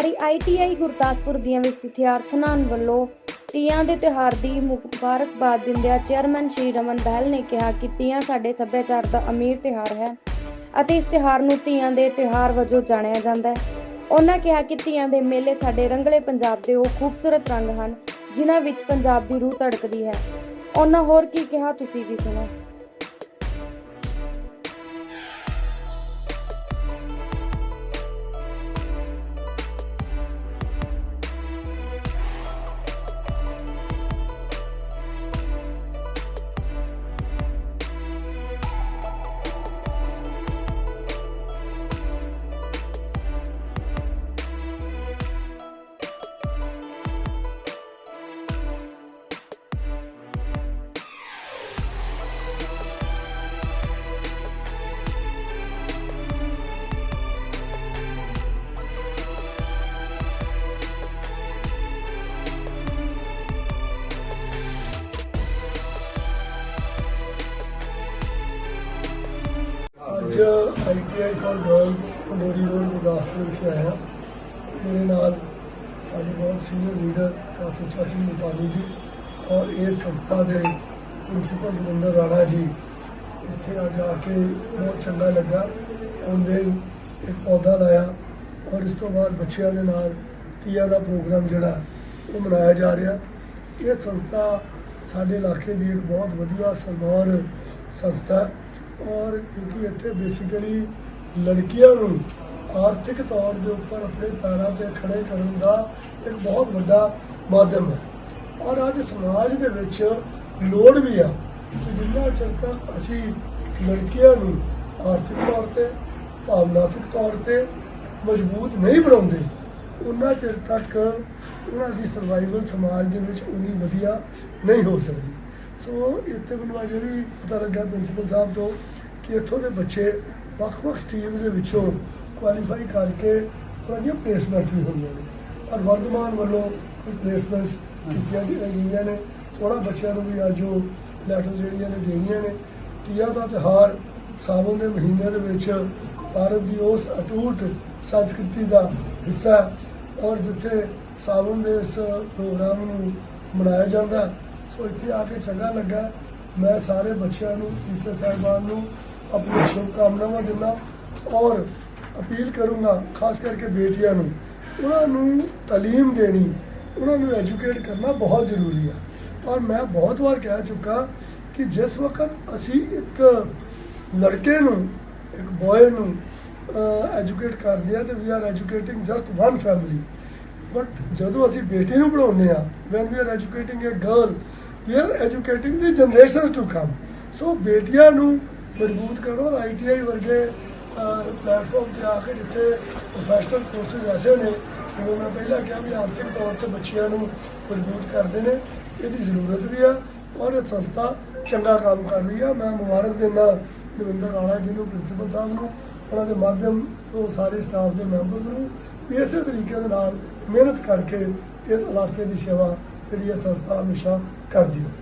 ਸਰਕਾਰੀ ਆਈਟੀਆਈ ਗੁਰਦਾਸਪੁਰ ਦੀਆਂ ਵਿਦਿਆਰਥਣਾਂ ਵੱਲੋਂ ਤੀਆਂ ਦੇ ਤਿਉਹਾਰ ਦੀ ਮੁਬਾਰਕਬਾਦ ਦਿੰਦਿਆਂ ਚੇਅਰਮੈਨ ਸ਼੍ਰੀ ਰਮਨ ਬਹਿਲ ਨੇ ਕਿਹਾ ਕਿ ਤੀਆਂ ਸਾਡੇ ਸੱਭਿਆਚਾਰ ਦਾ ਅਮੀਰ ਤਿਉਹਾਰ ਹੈ ਅਤੇ ਇਸ ਤਿਉਹਾਰ ਨੂੰ ਤੀਆਂ ਦੇ ਤਿਉਹਾਰ ਵਜੋਂ ਜਾਣਿਆ ਜਾਂਦਾ ਹੈ। ਉਹਨਾਂ ਕਿਹਾ ਕਿ ਤੀਆਂ ਦੇ ਮੇਲੇ ਸਾਡੇ ਰੰਗਲੇ ਪੰਜਾਬ ਦੇ ਉਹ ਖੂਬਸੂਰਤ ਰੰਗ ਹਨ, ਜਿਨ੍ਹਾਂ ਵਿੱਚ ਪੰਜਾਬ ਦੀ ਰੂਹ ਧੜਕਦੀ ਹੈ। ਉਹਨਾਂ ਹੋਰ ਕੀ ਕਿਹਾ ਤੁਸੀਂ ਵੀ ਸੁਣੋ। ITI for girls Pandori road Gurdaspur ਵਿਖੇ ਆਇਆ ਮੇਰੇ ਨਾਲ ਸਾਡੇ ਬਹੁਤ ਸੀਨੀਅਰ ਲੀਡਰ ਸੁੱਚਾ ਸਿੰਘ ਮੁਤਾਨੀ ਜੀ ਔਰ ਇਹ ਸੰਸਥਾ ਦੇ ਪ੍ਰਿੰਸੀਪਲ ਜਵਿੰਦਰ ਰਾਣਾ ਜੀ, ਇੱਥੇ ਆ ਜਾ ਕੇ ਬਹੁਤ ਚੰਗਾ ਲੱਗਾ। ਉਹਦੇ ਇੱਕ ਪੌਦਾ ਲਾਇਆ ਔਰ ਇਸ ਤੋਂ ਬਾਅਦ ਬੱਚਿਆਂ ਦੇ ਨਾਲ ਤੀਆਂ ਦਾ ਪ੍ਰੋਗਰਾਮ ਜਿਹੜਾ, ਉਹ ਮਨਾਇਆ ਜਾ ਰਿਹਾ। ਇਹ ਸੰਸਥਾ ਸਾਡੇ ਇਲਾਕੇ ਦੀ ਇੱਕ ਬਹੁਤ ਵਧੀਆ ਸਰਗੋਰ ਸੰਸਥਾ ਔਰ ਕਿਉਂਕਿ ਇੱਥੇ ਬੇਸਿਕਲੀ ਲੜਕੀਆਂ ਨੂੰ ਆਰਥਿਕ ਤੌਰ ਦੇ ਉੱਪਰ ਆਪਣੇ ਪੈਰਾਂ ਤੇ ਖੜੇ ਕਰਨ ਦਾ ਇੱਕ ਬਹੁਤ ਵੱਡਾ ਮਾਧਿਅਮ ਹੈ। ਔਰ ਅੱਜ ਸਮਾਜ ਦੇ ਵਿੱਚ ਲੋੜ ਵੀ ਆ ਕਿ ਜਿੰਨਾ ਚਿਰ ਤੱਕ ਅਸੀਂ ਲੜਕੀਆਂ ਨੂੰ ਆਰਥਿਕ ਤੌਰ ਤੇ, ਭਾਵਨਾਤਮਕ ਤੌਰ ਤੇ ਮਜ਼ਬੂਤ ਨਹੀਂ ਬਣਾਉਂਦੇ ਉਹਨਾਂ ਚਿਰ ਤੱਕ ਉਹਨਾਂ ਦੀ ਸਰਵਾਈਵਲ ਸਮਾਜ ਦੇ ਵਿੱਚ ਉਨੀ ਵਧੀਆ ਨਹੀਂ ਹੋ ਸਕਦੀ। ਸੋ ਇੱਥੇ ਮੈਨੂੰ ਅੱਜ ਵੀ ਪਤਾ ਲੱਗਾ ਪ੍ਰਿੰਸੀਪਲ ਸਾਹਿਬ ਤੋਂ ਕਿ ਇੱਥੋਂ ਦੇ ਬੱਚੇ ਵੱਖ-ਵੱਖ ਸਟਰੀਮ ਦੇ ਵਿੱਚੋਂ ਕੁਆਲੀਫਾਈ ਕਰਕੇ ਉਹਨਾਂ ਦੀਆਂ ਪਲੇਸਮੈਂਟਸ ਵੀ ਹੋਈਆਂ ਨੇ। ਔਰ ਵਰਧਮਾਨ ਵੱਲੋਂ ਕੋਈ ਪਲੇਸਮੈਂਟਸ ਕੀਤੀਆਂ ਗਈਆਂ ਨੇ। ਉਹਨਾਂ ਬੱਚਿਆਂ ਨੂੰ ਵੀ ਅੱਜ ਉਹ ਲੈਟਰ ਜਿਹੜੀਆਂ ਨੇ ਦੇਣੀਆਂ ਨੇ। ਤੀਆਂ ਦਾ ਤਿਉਹਾਰ ਸਾਵਣ ਦੇ ਮਹੀਨੇ ਦੇ ਵਿੱਚ ਭਾਰਤ ਦੀ ਉਸ ਅਟੂਟ ਸੰਸਕ੍ਰਿਤੀ ਦਾ ਹਿੱਸਾ ਔਰ ਜਿੱਥੇ ਸਾਵਣ ਦੇ ਇਸ ਪ੍ਰੋਗਰਾਮ ਨੂੰ ਮਨਾਇਆ ਜਾਂਦਾ ਸੋ ਇੱਥੇ ਆ ਕੇ ਚੰਗਾ ਲੱਗਾ। ਮੈਂ ਸਾਰੇ ਬੱਚਿਆਂ ਨੂੰ ਟੀਚਰ ਸਾਹਿਬਾਨ ਨੂੰ ਆਪਣੀ ਸ਼ੁਭਕਾਮਨਾਵਾਂ ਦਿੰਦਾ ਔਰ ਅਪੀਲ ਕਰੂੰਗਾ, ਖਾਸ ਕਰਕੇ ਬੇਟੀਆਂ ਨੂੰ, ਉਹਨਾਂ ਨੂੰ ਤਾਲੀਮ ਦੇਣੀ, ਉਹਨਾਂ ਨੂੰ ਐਜੂਕੇਟ ਕਰਨਾ ਬਹੁਤ ਜ਼ਰੂਰੀ ਹੈ ਔਰ ਮੈਂ ਬਹੁਤ ਵਾਰ ਕਹਿ ਚੁੱਕਾ ਕਿ ਜਿਸ ਵਕਤ ਅਸੀਂ ਇੱਕ ਲੜਕੇ ਨੂੰ, ਇੱਕ ਬॉय ਨੂੰ ਐਜੂਕੇਟ ਕਰਦੇ ਆ ਤੇ we are educating just one family but ਜਦੋਂ ਅਸੀਂ ਬੇਟੀ ਨੂੰ ਪੜਾਉਂਦੇ ਆ when we are educating a girl we are educating the generations to come so ਬੇਟੀਆਂ ਨੂੰ ਮਜ਼ਬੂਤ ਕਰੋ ਆਈਟੀਆਈ ਵਰਗੇ ਪਲੇਟਫਾਰਮ ਤੇ ਆ ਕੇ ਜਿੱਥੇ ਪ੍ਰੋਫੈਸ਼ਨਲ ਕੋਰਸਿਸ ਐਸੇ ਨੇ, ਜਿਵੇਂ ਮੈਂ ਪਹਿਲਾਂ ਕਿਹਾ ਵੀ ਆਰਥਿਕ ਤੌਰ ਤੇ ਬੱਚਿਆਂ ਨੂੰ ਮਜ਼ਬੂਤ ਕਰਦੇ ਨੇ, ਇਹਦੀ ਜ਼ਰੂਰਤ ਵੀ ਆ ਔਰ ਇਹ ਸੰਸਥਾ ਚੰਗਾ ਕੰਮ ਕਰ ਰਹੀ ਆ। ਮੈਂ ਮੁਬਾਰਕ ਦਿੰਦਾ ਦਵਿੰਦਰ ਰਾਣਾ ਜੀ ਨੂੰ ਪ੍ਰਿੰਸੀਪਲ ਸਾਹਿਬ ਨੂੰ, ਉਹਨਾਂ ਦੇ ਮਾਧਿਅਮ ਤੋਂ ਸਾਰੇ ਸਟਾਫ ਦੇ ਮੈਂਬਰਸ ਨੂੰ ਇਸੇ ਤਰੀਕੇ ਦੇ ਨਾਲ ਮਿਹਨਤ ਕਰਕੇ ਇਸ ਇਲਾਕੇ ਦੀ ਸੇਵਾ ਜਿਹੜੀ ਇਹ ਸੰਸਥਾ ਹਮੇਸ਼ਾ ਕਰਦੀ ਹੈ